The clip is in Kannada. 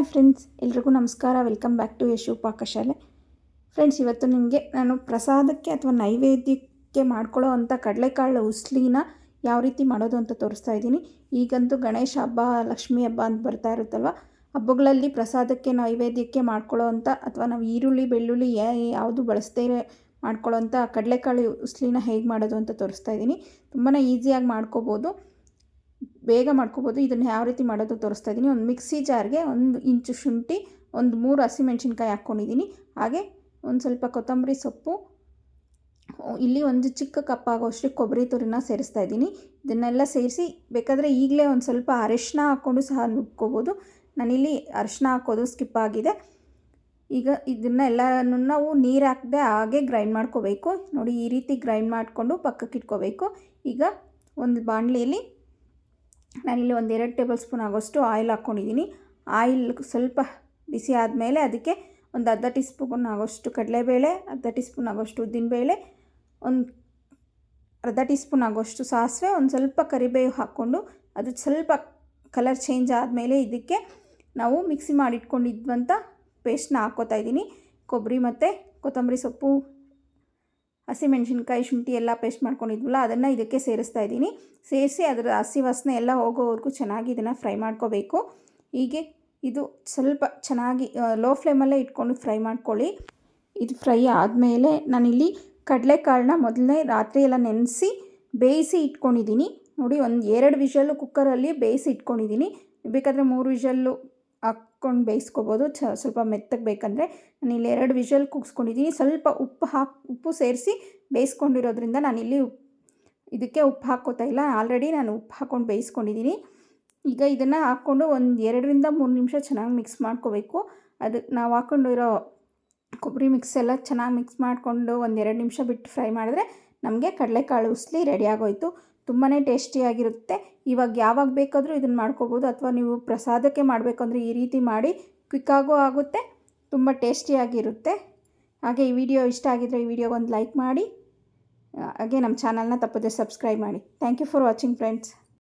ಹಾಯ್ ಫ್ರೆಂಡ್ಸ್, ಎಲ್ರಿಗೂ ನಮಸ್ಕಾರ. Welcome back to Yashu Pakashale friends, ಇವತ್ತು ನಿಮಗೆ ನಾನು ಪ್ರಸಾದಕ್ಕೆ ಅಥವಾ ನೈವೇದ್ಯಕ್ಕೆ ಮಾಡ್ಕೊಳ್ಳೋ ಅಂಥ ಕಡಲೆಕಾಳು ಉಸ್ಲಿನ ಯಾವ ರೀತಿ ಮಾಡೋದು ಅಂತ ತೋರಿಸ್ತಾ ಇದ್ದೀನಿ. ಈಗಂತೂ ಗಣೇಶ ಹಬ್ಬ, ಲಕ್ಷ್ಮೀ ಹಬ್ಬ ಅಂತ ಬರ್ತಾ ಇರುತ್ತಲ್ವ? ಹಬ್ಬಗಳಲ್ಲಿ ಪ್ರಸಾದಕ್ಕೆ, ನೈವೇದ್ಯಕ್ಕೆ ಮಾಡ್ಕೊಳ್ಳೋ ಅಂಥ ಅಥವಾ ನಾವು ಈರುಳ್ಳಿ, ಬೆಳ್ಳುಳ್ಳಿ ಯಾವುದು ಬಳಸದೇ ಮಾಡ್ಕೊಳ್ಳೋ ಅಂಥ ಕಡಲೆಕಾಳು ಉಸ್ಲಿನ ಹೇಗೆ ಮಾಡೋದು ಅಂತ ತೋರಿಸ್ತಾ ಇದ್ದೀನಿ. ತುಂಬಾ ಈಸಿಯಾಗಿ ಮಾಡ್ಕೋಬೋದು. ಬೇಗ ಮಾಡ್ಕೋಬೋದು. ಇದನ್ನು ಯಾವ ರೀತಿ ಮಾಡೋದು ತೋರಿಸ್ತಾ ಇದ್ದೀನಿ ಒಂದು ಮಿಕ್ಸಿ ಜಾರ್ಗೆ ಒಂದು ಇಂಚು ಶುಂಠಿ, ಒಂದು ಮೂರು ಹಸಿಮೆಣ್ಸಿನ್ಕಾಯಿ ಹಾಕ್ಕೊಂಡಿದ್ದೀನಿ ಹಾಗೆ ಒಂದು ಸ್ವಲ್ಪ ಕೊತ್ತಂಬರಿ ಸೊಪ್ಪು, ಇಲ್ಲಿ ಒಂದು ಚಿಕ್ಕ ಕಪ್ ಆಗೋಷ್ಟು ಕೊಬ್ಬರಿ ತುರಿನ ಸೇರಿಸ್ತಾ ಇದ್ದೀನಿ ಇದನ್ನೆಲ್ಲ ಸೇರಿಸಿ ಬೇಕಾದರೆ ಈಗಲೇ ಒಂದು ಸ್ವಲ್ಪ ಅರಿಶಿನ ಹಾಕ್ಕೊಂಡು ಸಹ ನುಗ್ಕೋಬೋದು. ನಾನಿಲ್ಲಿ ಅರಿಶಿನ ಹಾಕೋದು ಸ್ಕಿಪ್ ಆಗಿದೆ. ಈಗ ಇದನ್ನೆಲ್ಲನೂ ನಾವು ನೀರು ಹಾಕದೆ ಹಾಗೆ ಗ್ರೈಂಡ್ ಮಾಡ್ಕೋಬೇಕು. ನೋಡಿ ಈ ರೀತಿ ಗ್ರೈಂಡ್ ಮಾಡಿಕೊಂಡು ಪಕ್ಕಕ್ಕೆ ಇಟ್ಕೋಬೇಕು ಈಗ ಒಂದು ಬಾಣಲಿಯಲ್ಲಿ ನಾನಿಲ್ಲಿ ಒಂದು ಎರಡು ಟೇಬಲ್ ಸ್ಪೂನ್ ಆಗೋಷ್ಟು ಆಯಿಲ್ ಹಾಕ್ಕೊಂಡಿದ್ದೀನಿ. ಆಯಿಲ್ ಸ್ವಲ್ಪ ಬಿಸಿ ಆದಮೇಲೆ ಅದಕ್ಕೆ ಒಂದು ಅರ್ಧ ಟೀ ಸ್ಪೂನ್ ಆಗೋಷ್ಟು ಕಡಲೆಬೇಳೆ, ಅರ್ಧ ಟೀ ಸ್ಪೂನ್ ಆಗೋಷ್ಟು ಉದ್ದಿನಬೇಳೆ, ಒಂದು ಅರ್ಧ ಟೀ ಸ್ಪೂನ್ ಆಗೋಷ್ಟು ಸಾಸಿವೆ, ಒಂದು ಸ್ವಲ್ಪ ಕರಿಬೇವು ಹಾಕ್ಕೊಂಡು ಅದು ಸ್ವಲ್ಪ ಕಲರ್ ಚೇಂಜ್ ಆದಮೇಲೆ ಇದಕ್ಕೆ ನಾವು ಮಿಕ್ಸಿ ಮಾಡಿಟ್ಕೊಂಡಿದ್ವಂಥ ಪೇಸ್ಟ್ನ ಹಾಕ್ಕೋತಾ ಇದ್ದೀನಿ. ಕೊಬ್ಬರಿ ಮತ್ತು ಕೊತ್ತಂಬರಿ ಸೊಪ್ಪು ಹಸಿಮೆಣ್ಸಿನ್ಕಾಯಿ ಶುಂಠಿ ಎಲ್ಲ ಪೇಸ್ಟ್ ಮಾಡ್ಕೊಂಡಿದ್ವಲ್ಲ, ಅದನ್ನು ಇದಕ್ಕೆ ಸೇರಿಸ್ತಾ ಇದ್ದೀನಿ. ಸೇರಿಸಿ ಅದರ ಹಸಿ ವಾಸನೆ ಎಲ್ಲ ಹೋಗೋವರೆಗೂ ಚೆನ್ನಾಗಿ ಇದನ್ನು ಫ್ರೈ ಮಾಡ್ಕೋಬೇಕು. ಹೀಗೆ ಇದು ಸ್ವಲ್ಪ ಚೆನ್ನಾಗಿ ಲೋ ಫ್ಲೇಮಲ್ಲೇ ಇಟ್ಕೊಂಡು ಫ್ರೈ ಮಾಡ್ಕೊಳ್ಳಿ. ಇದು ಫ್ರೈ ಆದಮೇಲೆ ನಾನಿಲ್ಲಿ ಕಡಲೆಕಾಳನ್ನ ಮೊದಲನೇ ರಾತ್ರಿ ಎಲ್ಲ ನೆನೆಸಿ ಬೇಯಿಸಿ ಇಟ್ಕೊಂಡಿದ್ದೀನಿ. ನೋಡಿ, ಒಂದು ಎರಡು ವಿಷಲ್ಲು ಕುಕ್ಕರಲ್ಲಿ ಬೇಯಿಸಿ ಇಟ್ಕೊಂಡಿದ್ದೀನಿ. ಬೇಕಾದರೆ ಮೂರು ವಿಷಲ್ಲು ಹಾಕ್ಕೊಂಡು ಬೇಯಿಸ್ಕೊಬೋದು. ಚ ಸ್ವಲ್ಪ ಮೆತ್ತಗೆ ಬೇಕಂದರೆ ನಾನು ಇಲ್ಲಿ ಎರಡು ವಿಷಲ್ ಕುಗ್ಸ್ಕೊಂಡಿದ್ದೀನಿ. ಸ್ವಲ್ಪ ಉಪ್ಪು ಹಾಕಿ, ಉಪ್ಪು ಸೇರಿಸಿ ಬೇಯಿಸ್ಕೊಂಡಿರೋದ್ರಿಂದ ನಾನಿಲ್ಲಿ ಇದಕ್ಕೆ ಉಪ್ಪು ಹಾಕೋತಾ ಇಲ್ಲ. ಆಲ್ರೆಡಿ ನಾನು ಉಪ್ಪು ಹಾಕ್ಕೊಂಡು ಬೇಯಿಸ್ಕೊಂಡಿದ್ದೀನಿ. ಈಗ ಇದನ್ನು ಹಾಕ್ಕೊಂಡು ಒಂದು ಎರಡರಿಂದ ಮೂರು ನಿಮಿಷ ಚೆನ್ನಾಗಿ ಮಿಕ್ಸ್ ಮಾಡ್ಕೋಬೇಕು. ಅದಕ್ಕೆ ನಾವು ಹಾಕ್ಕೊಂಡಿರೋ ಕೊಬ್ಬರಿ ಮಿಕ್ಸ್ ಎಲ್ಲ ಚೆನ್ನಾಗಿ ಮಿಕ್ಸ್ ಮಾಡಿಕೊಂಡು ಒಂದು ಎರಡು ನಿಮಿಷ ಬಿಟ್ಟು ಫ್ರೈ ಮಾಡಿದ್ರೆ ನಮಗೆ ಕಡಲೆಕಾಳು ಉಸ್ಲಿ ರೆಡಿ ಆಗೋಯ್ತು. ತುಂಬಾ ಟೇಸ್ಟಿಯಾಗಿರುತ್ತೆ. ಇವಾಗ ಯಾವಾಗ ಬೇಕಾದರೂ ಇದನ್ನು ಮಾಡ್ಕೋಬೋದು. ಅಥವಾ ನೀವು ಪ್ರಸಾದಕ್ಕೆ ಮಾಡಬೇಕು ಅಂದರೆ ಈ ರೀತಿ ಮಾಡಿ ಕ್ವಿಕ್ಕಾಗೂ ಆಗುತ್ತೆ. ತುಂಬ ಟೇಸ್ಟಿಯಾಗಿರುತ್ತೆ. ಹಾಗೆ ಈ ವಿಡಿಯೋ ಇಷ್ಟ ಆಗಿದ್ದರೆ ಈ ವಿಡಿಯೋಗೆ ಒಂದು ಲೈಕ್ ಮಾಡಿ. ಹಾಗೆ ನಮ್ಮ ಚಾನಲ್ನ ತಪ್ಪದೆ ಸಬ್ಸ್ಕ್ರೈಬ್ ಮಾಡಿ. Thank you for watching friends